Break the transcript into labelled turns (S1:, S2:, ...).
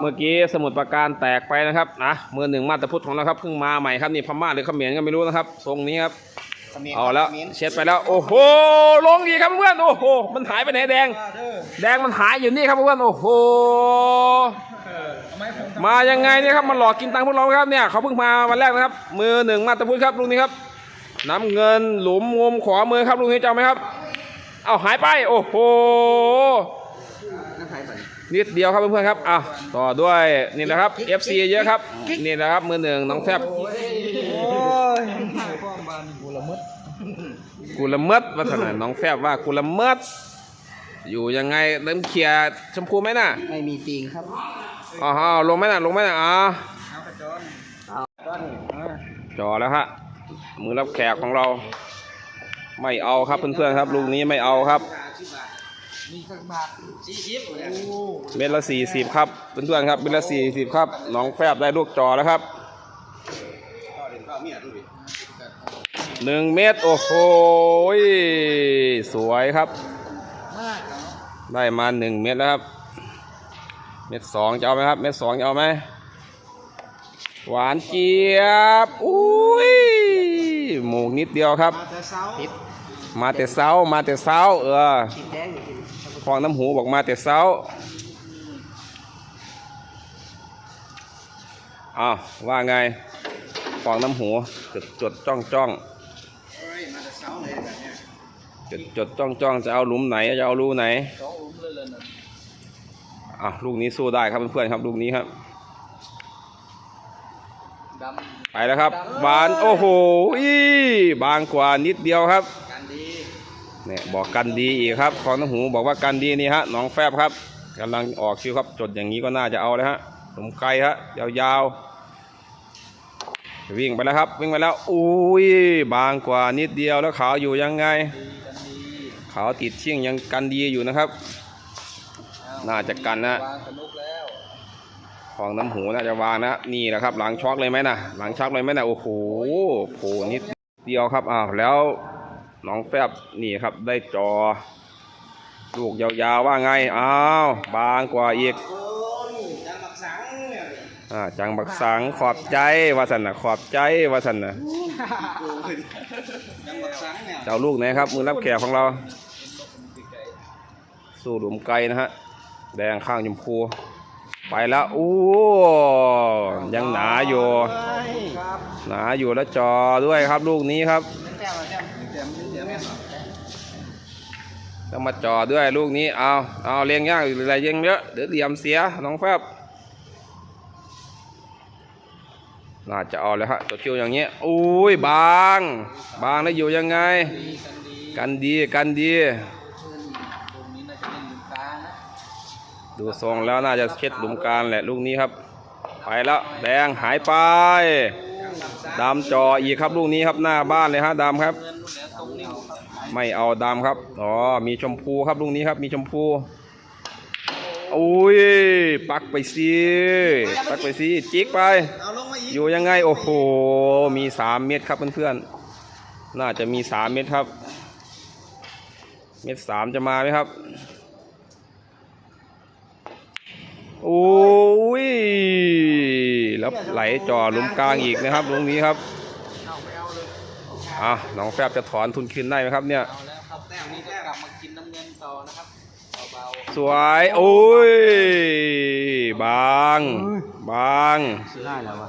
S1: เมื่อกี้สมุดประการแตกไปนะครับนะมือหนึ่งมาตรพุทธของเราครับเพิ่งมาใหม่ครับนี่พม่าหรือเขมรก็ไม่รู้นะครับ ทรงนี้ครับเอาแล้วเช็ดไปแล้วโอ้โหลงอีกครับเพื่อนโอ้โหมันหายไปไหนแดง แดงมันหายอยู่นี่ครับเพื่อนโอ้โหมายังไงเนี่ยครับมันหลอกกินตังค์พวกเราครับเนี่ยเขาเพิ่งมาวันแรกนะครับ มือหนึ่งมาตรพุทธครับลุงนี้ครับน้ำเงินหลุมมุมขวามือครับลุงนี้จำไหมครับ เอาหายไป โอ้โห นิดเดียวครับเพื่อนๆครับอะต่อด้วยนี่นะครับ FC เยอะครับ นี่นะครับมือหนึ่งน้องแฟบกูละเมิดว่าถนัดน้องแฟบว่ากูละเมิดอยู่ยังไงเริ่มเคลียร์ชมพูไหมน่ะ
S2: ไม่มีจริงครับ
S1: อ๋อลงไหมน่ะลงไหมน่ะอะจอแล้วฮะมือรับแขกของเรา ไม่เอาครับเพื่อนๆครับลูกนี้ไม่เอาครับ
S2: มีสักบาทสี่สิบ
S1: เม็ดละสี่สิบครับเพื่อนๆครับเม็ดละสี่สิบครับน้องแฟบได้ลูกจอแล้วครับหนึ่งเม็ดโอ้โหสวยครับ
S2: มากเหรอ
S1: ได้มาหนึ่งเม็ดแล้วครับ เม็ดสองจะเอาไหมครับ เม็ดสองจะเอาไหมหวานเจี๊ยบอุ้ยหมูกนิดเดียวครับ
S2: มาแต่เช้าติด
S1: มาแต่เช้ามาแต่เช้า เออ
S2: ติดแดงอยู่ที่
S1: ฟองน้ำหูบอกมาแต่เช้าอ้าวว่าไงฟองน้ำหูจดจดจ้องจ้องจดจดจ้องจ้องจะเอาหลุมไหนจะเอารูไหน
S2: อะ
S1: ลูกนี้สู้ได้ครับเพื่อนๆครับลูกนี้ครับไปแล้วครับบานโอ้โหอีบางกว่านิดเดียวครับ
S2: กันดี
S1: เนี่ยบอกกันดีอีกครับฟองน้ำหูบอกว่ากันดีนี่ฮะน้องแฟบครับกำลังออกคิวครับจดอย่างนี้ก็น่าจะเอาเลยฮะหนุ่มไกลฮะยาวๆวิ่งไปแล้วครับ วิ่งไปแล้วอุ้ยบางกว่านิดเดียวแล้วขาวอยู่ยังไง ขาวติดเชี่ยงยังกันดีอยู่นะครับ น่าจะกันนะ
S2: วางสนุกแล้ว
S1: ฟองน้ำหูน่าจะวางนะนี่นะครับ หลังช็อกเลยไหมนะหลังช็อกเลยไหมนะโอ้โหโผนิดเดียวครับอ้าวแล้ว น้องแฟบนี่ครับได้จอ ลูกยาวๆว่าไง อ้าว บางกว่าอีก
S2: โอ้ยจังหวัดสังเนี่ย
S1: อ่าจังบักสังขอบใจวาสันนะขอบใจวาสันนะ
S2: เจ้า
S1: ลูกไหนครับ มือรับแขกของเรา สู้หลุมไกลนะฮะ แดงข้างชมพู ไปแล้วโอ้ยังหนาอยู่ หนาอยู่แล้วจอด้วยครับลูกนี้ครับ
S2: ต้
S1: องมาจอด้วยลูกนี้เอาเอาเลี้ยงยากอะไรเลี้ยงเยอะเดี๋ยวเหลี่ยมเสียน้องแฟบน่าจะเอาเลยฮะตัวคิวอย่างเงี้ยอุ้ยบาง บางแล้วอยู่ยังไง
S2: กันดี
S1: กันดี ดูทรงแล้วน่าจะเช็ดหลุมกลารแหละลูกนี้ครับ ไปแล้วแดงหายไปดำจออีกครับลูกนี้ครับหน้าบ้านเลยฮะดำครับ ไม่เอาดำครับ อ๋อ มีชมพูครับลูกนี้ครับ มีชมพูอุ้ย ปักไปสิปักไปสิจิกไป อยู่ยังไง โอ้โห มีสามเม็ดครับเพื่อนๆ น่าจะมีสามเม็ดครับ เม็ดสามจะมาไหมครับโอ้ย แล้วไหลจ่อหลุมกลางอีกนะครับตรงนี้ครับ
S2: เอาไม่เอาเลย
S1: อะน้องแฟบจะถอนทุนคืนได้ไหมครับเนี่ย
S2: เอาแล้วครับแต้มนี้ก็กลับมากินน้ำเงินต่อนะครับเบา
S1: สวยโอ้ย บาง บาง
S2: ๆได้แล้ววะ